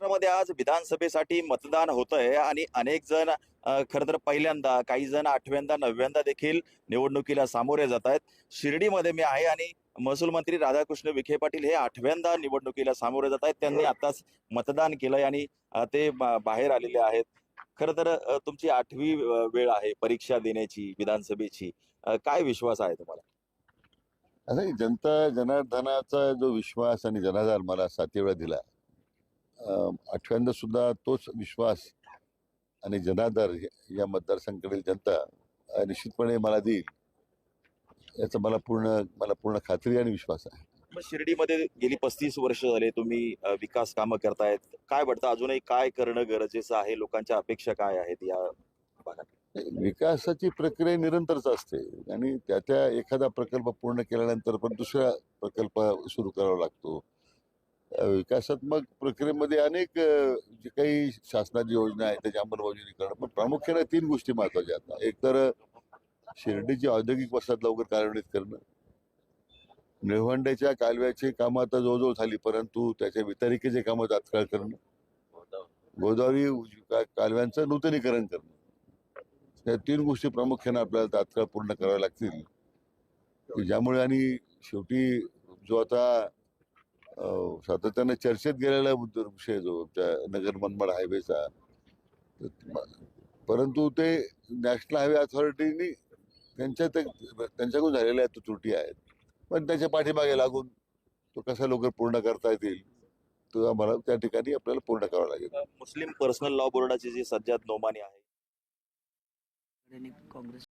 महाराष्ट्रामध्ये आज विधानसभेसाठी मतदान होत आहे आणि अनेक जण खरं तर पहिल्यांदा काही जण आठव्यांदा नवव्यांदा देखील निवडणुकीला सामोरे जात आहेत. शिर्डीमध्ये मी आहे आणि महसूल मंत्री राधाकृष्ण विखे पाटील हे आठव्यांदा निवडणुकीला सामोरे जात आहेत. त्यांनी आताच मतदान केलंय आणि ते बाहेर आलेले आहेत. खरं तर तुमची आठवी वेळ आहे परीक्षा देण्याची विधानसभेची. काय विश्वास आहे तुम्हाला? असं जनता जनार्दनाचा जो विश्वास आणि जनाधार मला साती वेळा दिला आठव्यांदा सुद्धा तोच विश्वास आणि जनाधार या- मतदारसंघातील जनता निश्चितपणे मला देईल. याचा मला पूर्ण मला पूर्ण खात्री आणि विश्वास आहे. शिर्डीमध्ये गेली पस्तीस वर्ष झाले तुम्ही विकास कामं करतायत. काय वाटतं अजूनही काय करणं गरजेचं आहे? लोकांच्या अपेक्षा काय आहेत या भागात? विकासाची प्रक्रिया निरंतरच असते आणि त्या त्या एखादा प्रकल्प पूर्ण केल्यानंतर पण दुसरा प्रकल्प सुरू करावा लागतो. विकासात्मक प्रक्रियेमध्ये अनेक जे काही शासनाची योजना आहे त्याची अंमलबजावणी करणं पण प्रामुख्याने तीन गोष्टी महत्त्वाच्या आहेत एक तर शिर्डीची औद्योगिक वसाहत लवकर कार्यान्वित करणं. निळवंड्याच्या कालव्याची कामं आता जवळजवळ झाली परंतु त्याच्या वितरिकेचे कामं तात्काळ करणं. गोदावरी कालव्यांचं नूतनीकरण करणं. या तीन गोष्टी प्रामुख्याने आपल्याला तात्काळ पूर्ण कराव्या लागतील. ज्यामुळे आणि शेवटी जो आता सातत्याने चर्चेत गेलेला मुद्दा विषय जो त्या नगर मनमाड हायवेचा परंतु ते नॅशनल हायवे अथॉरिटीनी त्यांच्या ते त्यांच्याकडून झालेल्या तो त्रुटी आहेत. पण त्याच्या पाठीमागे लागून तो कसा लवकर पूर्ण करता येतील तो आम्हाला त्या ठिकाणी आपल्याला पूर्ण करावा लागेल. मुस्लिम पर्सनल लॉ बोर्डाची जी सज्जाद नोमानी आहे काँग्रेस